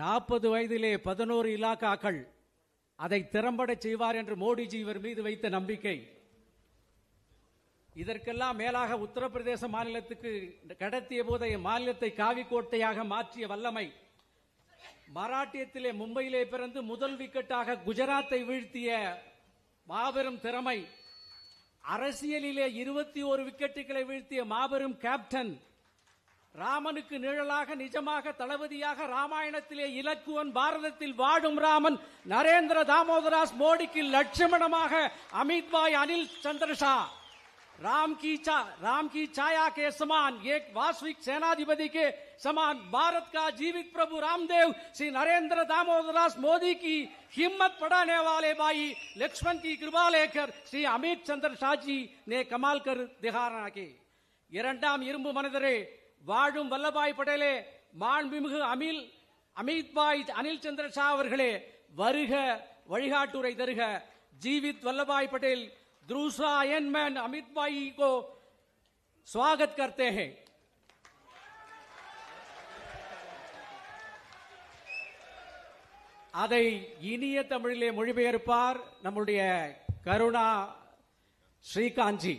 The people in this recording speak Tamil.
நாற்பது வயதிலே பதினோரு இலாக்காக்கள் அதை திறம்பட செய்வார் என்று மோடிஜி இவர் மீது வைத்த நம்பிக்கை. இதற்கெல்லாம் மேலாக உத்தரப்பிரதேச மாநிலத்துக்கு கடத்திய போதைய மாநிலத்தை காவிக்கோட்டையாக மாற்றிய வல்லமை மராட்டியத்திலே மும்பையிலே பிறந்து முதல் விக்கெட்டாக குஜராத்தை வீழ்த்திய மாபெரும் திறமை. அரசியலிலே இருபத்தி ஒரு விக்கெட்டுகளை வீழ்த்திய மாபெரும் கேப்டன் ராமனுக்கு நிழலாக நிஜமாக தளபதியாக ராமாயணத்திலே இலக்குவன் பாரதத்தில் வாழும் ராமன் நரேந்திர தாமோதராஸ் மோடிக்கு லட்சமணமாக अमित अनिल चंद्र शाह राम की चा राम की छाया के समान एक वास्तविक सेनाधिपति के समान भारत का जीवित प्रभु रामदेव श्री नरेंद्र दामोदरास मोदी की हिम्मत बढ़ाने वाले भाई लक्ष्मण की कृपा लेकर श्री अमित चंद्र शाह जी ने कमाल कर दिखाना के இரண்டாம் இரும்பு மனிதரே வாழும் வல்லபாய் படேலே மாண்புமிகு அமில் அமித்பாய் அனில் சந்திர ஷா அவர்களே வருக வழிகாட்டுரை தருக ஜீவித் वल्लभाई पटेल दूसरा अयनमैन अमित भाई को स्वागत करते हैं அதை இனிய தமிழிலே மொழிபெயர்ப்பார் நம்முடைய கருணா ஸ்ரீகாந்த்ஜி